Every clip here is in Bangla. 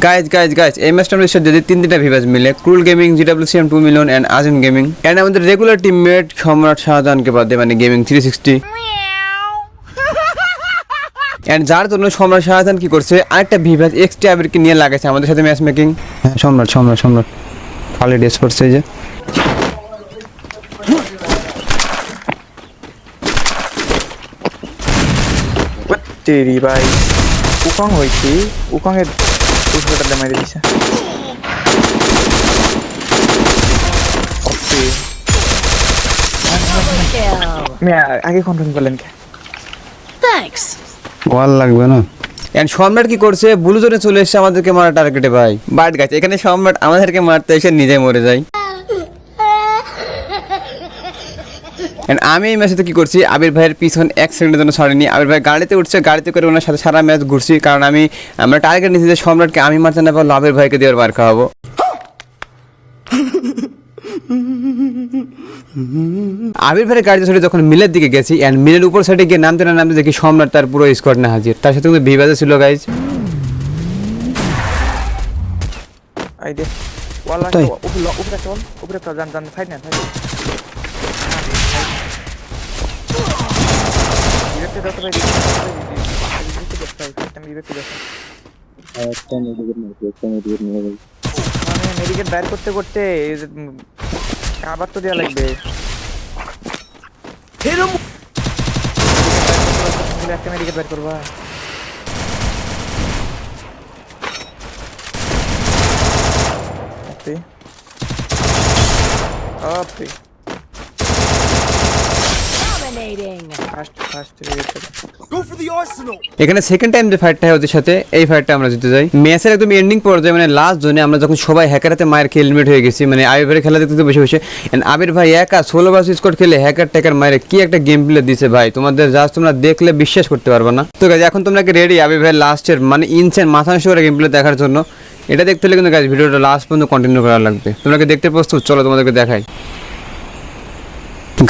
গাইজ গাইজ গাইজ এই ম্যাচটা আমরা যদি তিন তিনটা ভিভাস মিলে। Cruel gaming GWCM two million and Azim gaming and আমাদের রেগুলার টিমমেট সম্রাট শাহজাহানকে বাদে মানে গেমিং থ্রি সিক্সটি অ্যান্ড যার জন্য সম্রাট শাহজাহান কি করছে? আরেকটা ভিভাস এক্সট্রা আবিরকে নিয়ে লাগাইছে আমাদের সাথে ম্যাচ মেকিং হ্যাঁ সম্রাট সম্রাট সম্রাট। খালি ড্রেস করছে যে। তেরি ভাই উকং হয়েছি উকং উঠোটা মারি দিছে আগে কন্ট্রোল করলেন কে Thanks. ওয়াল লাগবে না এন্ড সম্রাট কি করছে? ব্লু জোনে চলে এসেছে আমাদেরকে মারা টার্গেটে ভাই। বাট গাছ এখানে সম্রাট আমাদেরকে মারতে এসে নিজে মরে যায়। And আমি এই ম্যাচে কি করছি? আবির ভাইয়ের পিছন এক সেকেন্ডের জন্য ছাড়িনি। আবির ভাই গাড়িতে উঠছে গাড়িতে করে ওনার সাথে সারা ম্যাচ ঘুরছি। কারণ আমি আমরা টার্গেট নিচ্ছি যে সম্রাটকে আমি মারতে না পারলে আবির ভাইকে দিয়ে বার খাওয়াবো। আবির ভাইয়ের গাড়িতে চড়ে যখন মিলের দিকে গেছি অ্যান্ড মিলের উপর সাইডে গিয়ে নামতে না নামতে দেখি সম্রাট তার পুরো স্কোয়াড না হাজির। তার সাথে কিন্তু বিবাদে ছিল গাইজ আই দে ওয়ালা তাই? উপরে উপরে চল উপরে চল জান জান ফাইট না ফাইট বিরক্তি দত্ত ভাই বিরক্তি দত্ত ভাই আমি বিরক্তি দত্ত মানে মেডিকেট বাইর করতে করতে আবার তো দেওয়া লাগবে একটা মেডিকেট বাইর করবা Opi. Opi. Dominating. এখানে সেকেন্ড টাইম যে ফাইটটা হয় ওদের সাথে এই ফাইটটা আমরা জিতে যাই। ম্যাচের একদম এন্ডিং পর্যায়ে মানে লাস্ট জোনে আমরা যখন সবাই হ্যাকারাতে মায়ের খেয়ে এলিমিনেট হয়ে গেছি মানে আবির ভাইয়ের খেলা দেখতে বসে বসে। এন্ড আবির ভাই একা ষোলো বাস স্কোর খেলে হ্যাকার ট্যাকার মায়ের কি একটা গেম প্লে দিছে ভাই তোমাদের জাস্ট তোমরা দেখলে বিশ্বাস করতে পারবে না। তো গাছ এখন তোমরা কি রেডি আবির ভাই লাস্টের মানে ইনসেন মাথা নষ্ট করে গেম প্লে দেখার জন্য? এটা দেখতে হলে কিন্তু গাছ ভিডিওটা লাস্ট পর্যন্ত কন্টিনিউ করা লাগবে। তোমরা দেখতে প্রস্তুত? চলো তোমাদেরকে দেখাই।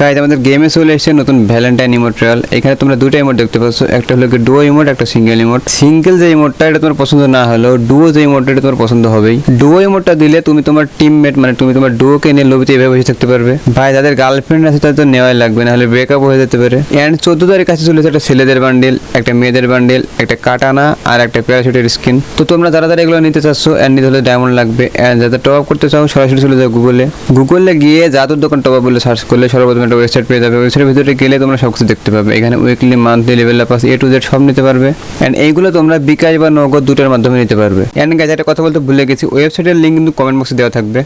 গাইজ আমাদের গেমে চলে এসেছে নতুন ভ্যালেন্টাইন ইমোট ট্রায়াল এখানে তোমরা দুটো ইমোট দেখতে পাচ্ছ। একটা হলো ডুয়ো ইমোট একটা সিঙ্গেল ইমোট সিঙ্গেল যে ইমোটটা এটা তোমার পছন্দ না হলেও ডুয়ো যে ইমোটটা এটা তোমার পছন্দ হবেই। ডুয়ো ইমোটটা দিলে তুমি তোমার টিমমেট মানে তুমি তোমার ডুয়োকে নিয়ে লবিতে এভাবে বসে থাকতে পারবে। ভাই, যাদের গার্লফ্রেন্ড আছে তাদের তো নেওয়াই লাগবে না হলে ব্রেকআপ হয়ে যেতে পারে। অ্যান্ড চোদ্দ তারিখ কাছে চলেছে একটা ছেলেদের বান্ডেল একটা মেয়েদের বান্ডেল একটা কাটানা আর একটা প্যারাশুটের স্কিন তো তোমরা যারা যারা এগুলো নিতে চাচ্ছ অ্যান্ড নিতে হলে ডায়মন্ড লাগবে। অ্যান্ড যাদের টপ আপ করতে চাও, সরাসরি চলে যাও গুগলে গুগলে গিয়ে জাদুর দোকান টপ আপ বলে সার্চ করলে সর্বপ্রথম একটা ওয়েবসাইট পেয়ে যাবে। ওয়েবসাইটের ভিতরে গেলে তোমরা সব কিছু দেখতে পাবে। এখানে weekly monthly level pass A to Z সব নিতে পারবে। অ্যান্ড এইগুলো তোমরা বিকাশ বা নগদ দুটোর মাধ্যমে নিতে পারবে। অ্যান্ড গাছ একটা কথা বলতে ভুলে গেছি ওয়েবসাইটের লিঙ্ক কিন্তু কমেন্ট বক্সে দেওয়া থাকবে।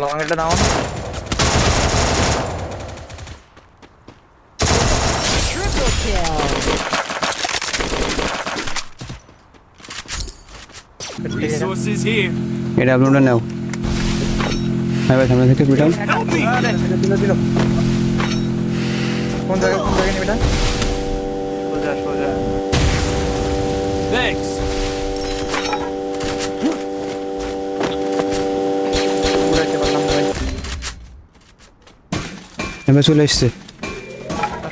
লং এটা down Triple kill. Resources here. এটা আপলোডটা নাও হ্যাঁ ভাই সামনে থেকে দিল দিল কোন জায়গা কোন জায়গা নিবি সোজা সোজা। Thanks. ঘুরাইতে পারলাম না ভাই। এবার চলে এসছে।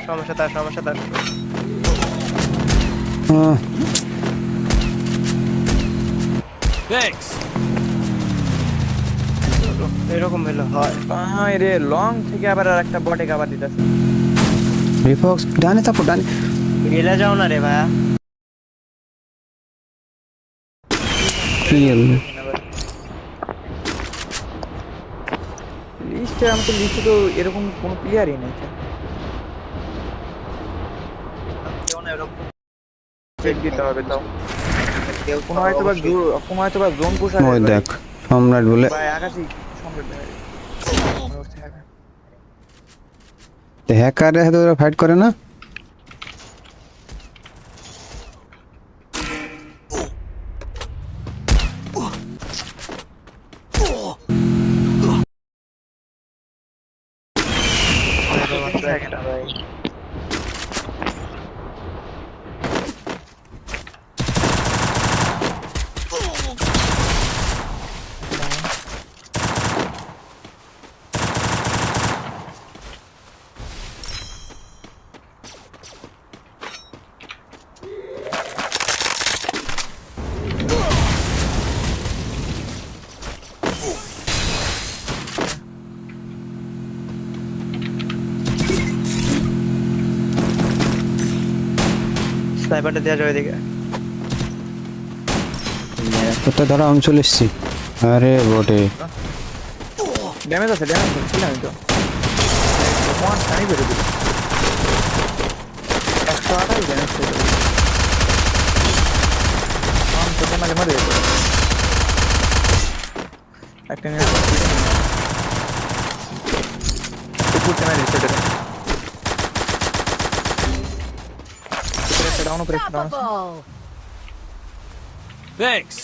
সমস্যা তার সমস্যা তার Thanks. এরকম হলো হয়। হ্যাঁ রে লং থেকে আবার আর একটা বটে কাবার দিতেছে রিফক্স ডানে চাপো ডানে। গেলে যাও না রে ভাইয়া। কি হলো? লিস্টে আমাকে লিস্টে তো এরকম কোনো প্লেয়ারই নেই। চেক দিতে হবে তাও। কোনো হয়তো বা কোনো হয়তো বা জোন পুশ ওই দেখ সম্রাট বলে। ভাই আকাশি সম্রাট হ্যাকারের সাথে ওরা ফাইট করে না? স্নাইপারটা দেওয়া যাবে এদিকে কোথায় ধরো আমি চলে এসছি আরে বটে ড্যামেজ আছে ড্যামেজ ছিলাম তো ওয়ান টাইম করে দিল একশো আঠাশ ড্যামেজ ছিল তোকে মাঝে মারে একটা মারে দিচ্ছে down Unstoppable. Thanks.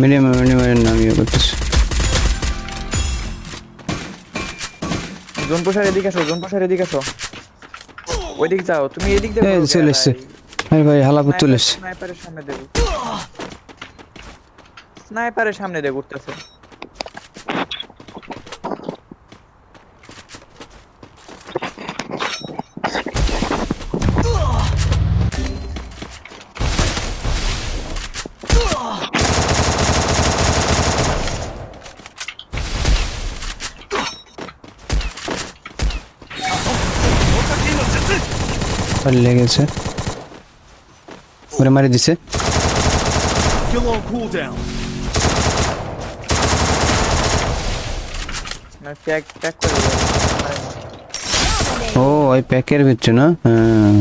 Medium medium নামিয়ে করতেছি জোন প্রসার এদিকে আসো জোন প্রসার এদিকে আসো। ওইদিকে যাও তুমি এদিক দিয়ে এই চলে এসছে। ভাই? ভাই হালাপুর চলে এসছে। স্নাইপারের সামনে দেবো। স্নাইপারের সামনে দিয়ে ঘুরতেছে আর লেগেছে ওরে মারি দিছে Kill on cooldown. না ট্যাগ ট্যাগ করে দেবো ও ওই প্যাকের ভিতরে না হ্যাঁ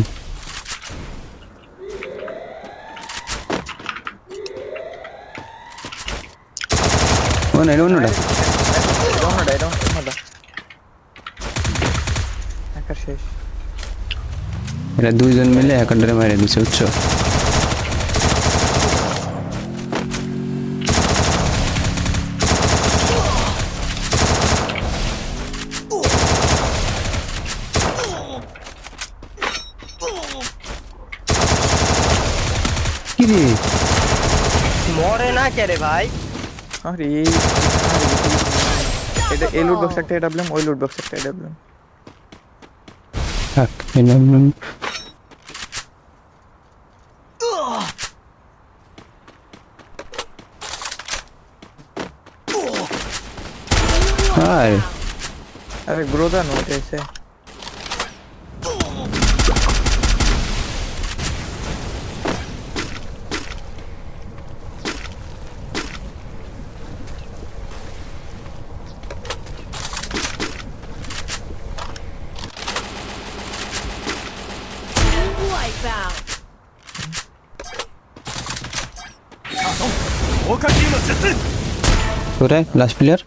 ও না এটা অন্যটা ডাউনটা ডাউনটা একা শেষ এরা দুইজন মিলে একান্ডারে মারি দিছে বুঝছ? কি রে? মরে না কে রে ভাই? আরে এটা এই লুট বক্স একটা এডাব্লিউএম ওই লুট বক্স একটা এডাব্লিউএম থাক এলাম madre. अरे ग्रोदा नो ऐसे ¿Sobre? ¿Last player?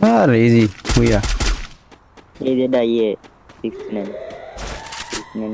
আর ইজি হুইয়া এই যে দা ইয়ে সিক্স নাইন সিক্স নাইন